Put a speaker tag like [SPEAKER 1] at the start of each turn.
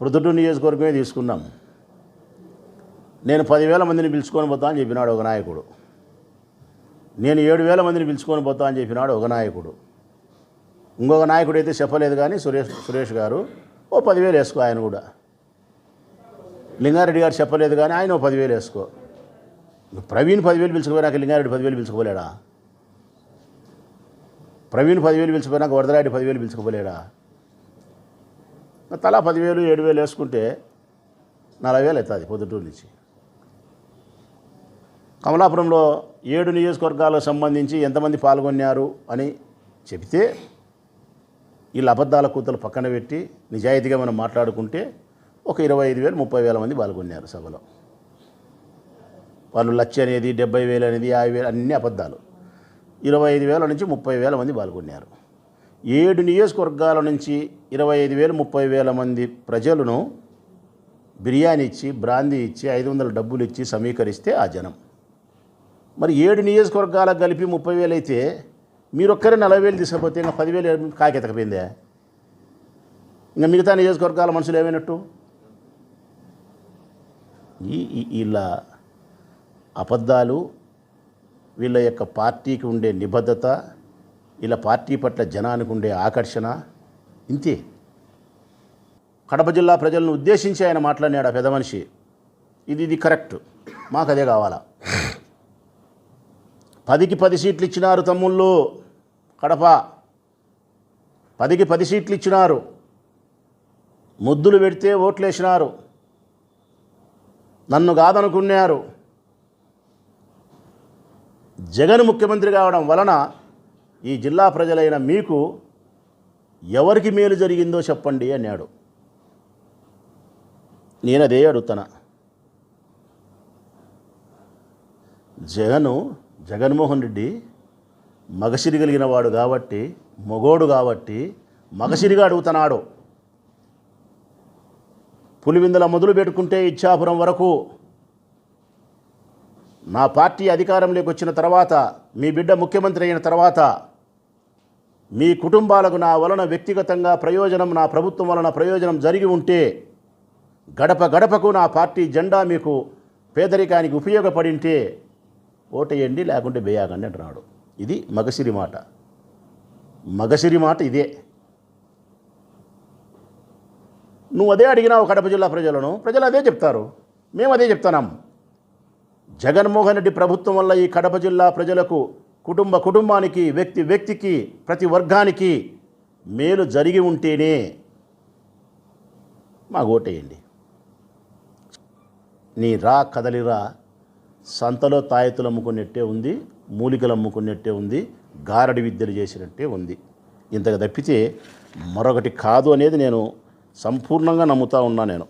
[SPEAKER 1] ప్రొద్దుటూరు నియోజకవర్గమే తీసుకున్నాం. నేను పదివేల మందిని పిలుచుకొని పోతా అని చెప్పినాడు ఒక నాయకుడు. నేను ఏడు వేల మందిని పిలుచుకొని పోతా అని చెప్పినాడు ఒక నాయకుడు. ఇంకొక నాయకుడు అయితే చెప్పలేదు కానీ సురేష్ సురేష్ గారు ఓ పదివేలు వేసుకో ఆయన కూడా. లింగారెడ్డి గారు చెప్పలేదు కానీ ఆయన ఓ పదివేలు వేసుకో. ప్రవీణ్ పదివేలు పిలుచుకుపోయినాక లింగారెడ్డి పదివేలు పిలుచుకోలేడా ప్రవీణ్ పదివేలు పిలుచుకుపోయినాక వరదరాడి పదివేలు పిలుచుకోలేడా తలా పదివేలు ఏడు వేలు వేసుకుంటే నలభై వేలు అవుతుంది పొద్దుటూరు నుంచి. కమలాపురంలో ఏడు నియోజకవర్గాలకు సంబంధించి ఎంతమంది పాల్గొన్నారు అని చెబితే వీళ్ళ అబద్ధాల కూతలు పక్కన పెట్టి నిజాయితీగా మనం మాట్లాడుకుంటే ఒక ఇరవై ఐదు వేలు ముప్పై వేల మంది పాల్గొన్నారు సభలో. వాళ్ళు లక్ష అనేది డెబ్బై వేలు అనేది యాభై వేలు అన్ని అబద్ధాలు. ఇరవై ఐదు వేల నుంచి ముప్పై వేల మంది పాల్గొన్నారు. ఏడు నియోజకవర్గాల నుంచి ఇరవై ఐదు వేలు ముప్పై వేల మంది ప్రజలను బిర్యానీ ఇచ్చి బ్రాందీ ఇచ్చి ఐదు వందల డబ్బులు ఇచ్చి సమీకరిస్తే ఆ జనం. మరి ఏడు నియోజకవర్గాలకు కలిపి ముప్పై వేలు అయితే మీరొక్కరే నలభై వేలు తీసుకపోతే ఇంకా పదివేలు కాకెతకపోయిందే ఇంకా మిగతా నియోజకవర్గాల మనుషులు ఏమైనట్టు? ఈ ఈ- వీళ్ళ అబద్ధాలు వీళ్ళ యొక్క పార్టీకి ఉండే నిబద్ధత ఇలా పార్టీ పట్ల జనానికి ఉండే ఆకర్షణ ఇంతే. కడప జిల్లా ప్రజలను ఉద్దేశించి ఆయన మాట్లాడినాడు ఆ పెద్ద మనిషి. ఇది ఇది కరెక్ట్. మాకు అదే కావాలా? పదికి పది సీట్లు ఇచ్చినారు తమ్ముళ్ళు. కడప. పదికి పది సీట్లు ఇచ్చినారు. ముద్దులు పెడితే ఓట్లేసినారు. నన్ను కాదనుకున్నారు. జగన్ ముఖ్యమంత్రి కావడం వలన ఈ జిల్లా ప్రజలైన మీకు ఎవరికి మేలు జరిగిందో చెప్పండి అన్నాడు. నేనదే అడుగుతాను జగను జగన్మోహన్ రెడ్డి మగసిరి కలిగిన వాడు కాబట్టి మొగోడు కాబట్టి మగసిరిగా అడుగుతున్నాడు. పులివిందల మొదలు పెట్టుకుంటే ఇచ్చాపురం వరకు నా పార్టీ అధికారంలోకి వచ్చిన తర్వాత మీ బిడ్డ ముఖ్యమంత్రి అయిన తర్వాత మీ కుటుంబాలకు నా వలన వ్యక్తిగతంగా ప్రయోజనం నా ప్రభుత్వం వలన ప్రయోజనం జరిగి ఉంటే గడప గడపకు నా పార్టీ జెండా మీకు పేదరికానికి ఉపయోగపడింటే ఓటేయండి లేకుంటే వేయాకండి అంటున్నాడు ఇది మగసిరి మాట. మగసిరి మాట ఇదే. నువ్వు అదే అడిగినావు కడప జిల్లా ప్రజలను ప్రజలు అదే చెప్తారు. మేము అదే చెప్తున్నాము జగన్మోహన్ రెడ్డి ప్రభుత్వం వల్ల ఈ కడప జిల్లా ప్రజలకు కుటుంబ కుటుంబానికి వ్యక్తి వ్యక్తికి ప్రతి వర్గానికి మేలు జరిగి ఉంటేనే మాకు ఓటేయండి. నీ రా కదలిరా సంతలో తాయెత్తులు అమ్ముకున్నట్టే ఉంది మూలికలు అమ్ముకున్నట్టే ఉంది గారడి విద్యలు చేసినట్టే ఉంది. ఇంతకు తప్పితే మరొకటి కాదు అనేది నేను సంపూర్ణంగా నమ్ముతా ఉన్నా నేను.